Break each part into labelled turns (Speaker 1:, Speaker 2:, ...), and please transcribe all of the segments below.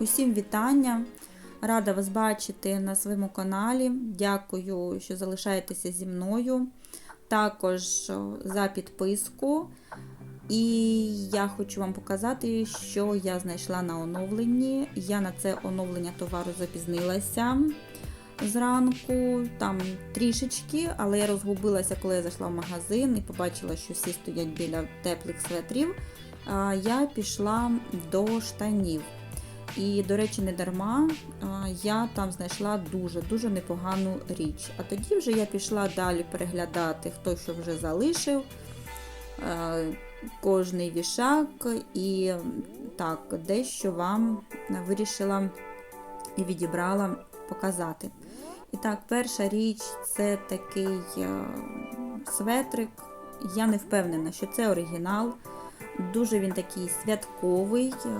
Speaker 1: Усім вітання! Рада вас бачити на своєму каналі. Дякую, що залишаєтеся зі мною. Також за підписку. І я хочу вам показати, що я знайшла на оновленні. Я на це оновлення товару запізнилася зранку, там трішечки, але я розгубилася, коли я зайшла в магазин і побачила, що всі стоять біля теплих светрів. Я пішла до штанів. І, до речі, не дарма я там знайшла дуже-дуже непогану річ. А тоді вже я пішла далі переглядати, хто що вже залишив, кожний вішак, і так, дещо вам вирішила і відібрала показати. І так, перша річ це такий светрик. Я не впевнена, що це оригінал. Дуже він такий святковий. Е,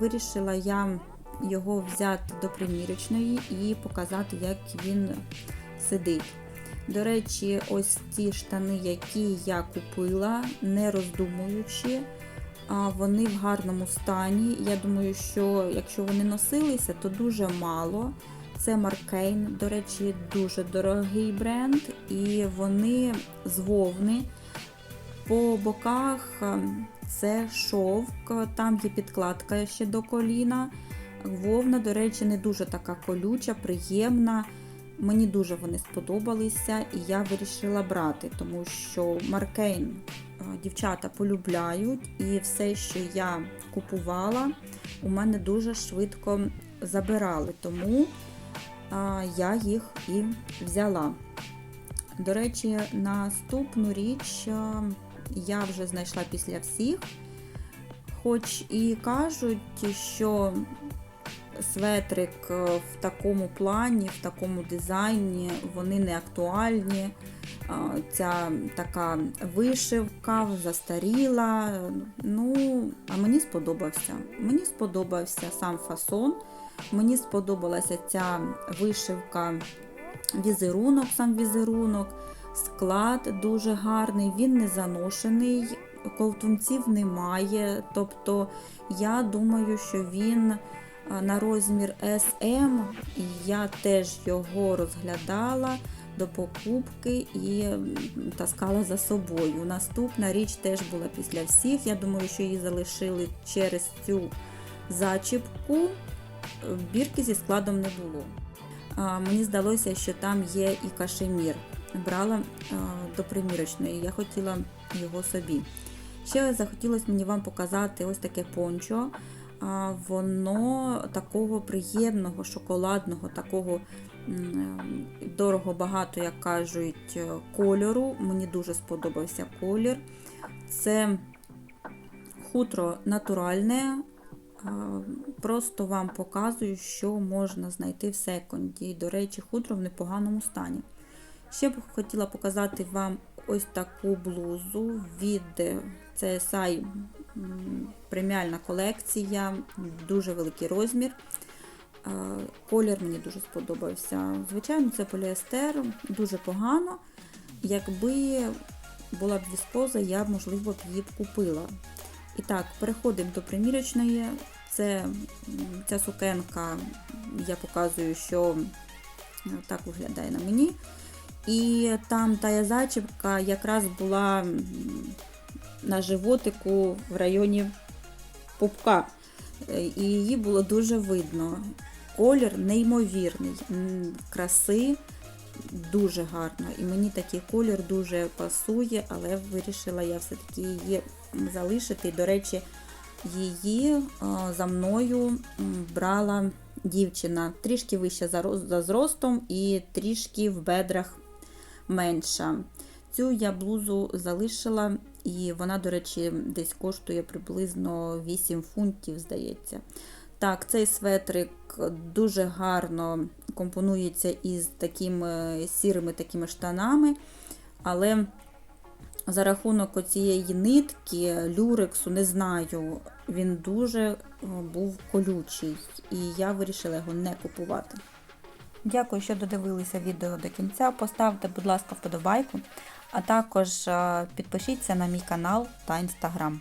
Speaker 1: Вирішила я його взяти до примірочної і показати, як він сидить. До речі, ось ці штани, які я купила, не роздумуючи, вони в гарному стані. Я думаю, що якщо вони носилися, то дуже мало. Це Маркейн, до речі, дуже дорогий бренд, і вони з вовни. По боках ем, це шовк, там є підкладка ще до коліна. Вовна, до речі, не дуже така колюча, приємна. Мені дуже вони сподобалися, і я вирішила брати, тому що Маркейн е, дівчата полюбляють, і все, що я купувала, у мене дуже швидко забирали, тому а, я їх і взяла. До речі, наступну річ а, я вже знайшла після всіх. Хоч і кажуть, що светрик е, в такому плані, в такому дизайні, вони не актуальні. Ця така вишивка застаріла. Ну, а мені сподобався. Мені сподобався сам фасон. Мені сподобалася ця вишивка, візерунок, сам візерунок, склад дуже гарний, він не заношений, ковтунців немає. Тобто, я думаю, що він на розмір SM, і я теж його розглядала до покупки і таскала за собою. Наступна річ теж була після всіх. Я думаю, що її залишили через цю зачіпку бірки зі складом не було. Мені здалося, що там є і кашемір. Брала до примірочної, я хотіла його собі. Ще захотілося мені вам показати ось таке пончо. Воно такого приємного, шоколадного, такого дорого багато, як кажуть, кольору. Мені дуже сподобався колір. Це хутро натуральне, Просто вам показую, що можна знайти в секонді. До речі, хутро в непоганому стані. Ще б хотіла показати вам ось таку блузу від CSI преміальна колекція, дуже великий розмір. Колір мені дуже сподобався. Звичайно, це поліестер, дуже погано. Якби була б віскоза, я б, можливо, її б купила. І так, переходимо до примірочної. Це ця сукенка, я показую, що так виглядає на мені. І там та зачіпка якраз була на животику в районі пупка. І її було дуже видно. Колір неймовірний, краси дуже гарно. І мені такий колір дуже пасує, але вирішила я все-таки її залишити. До речі, її за мною брала дівчина трішки вища за зростом і трішки в бедрах менша. Цю я блузу залишила, і вона, до речі, десь коштує приблизно 8 фунтів, здається. Так, цей светрик дуже гарно компонується із такими сірими такими штанами, але за рахунок цієї нитки, люрексу, не знаю, він дуже був колючий, і я вирішила його не купувати. Дякую, що додивилися відео до кінця. Поставте, будь ласка, вподобайку, а також підпишіться на мій канал та інстаграм.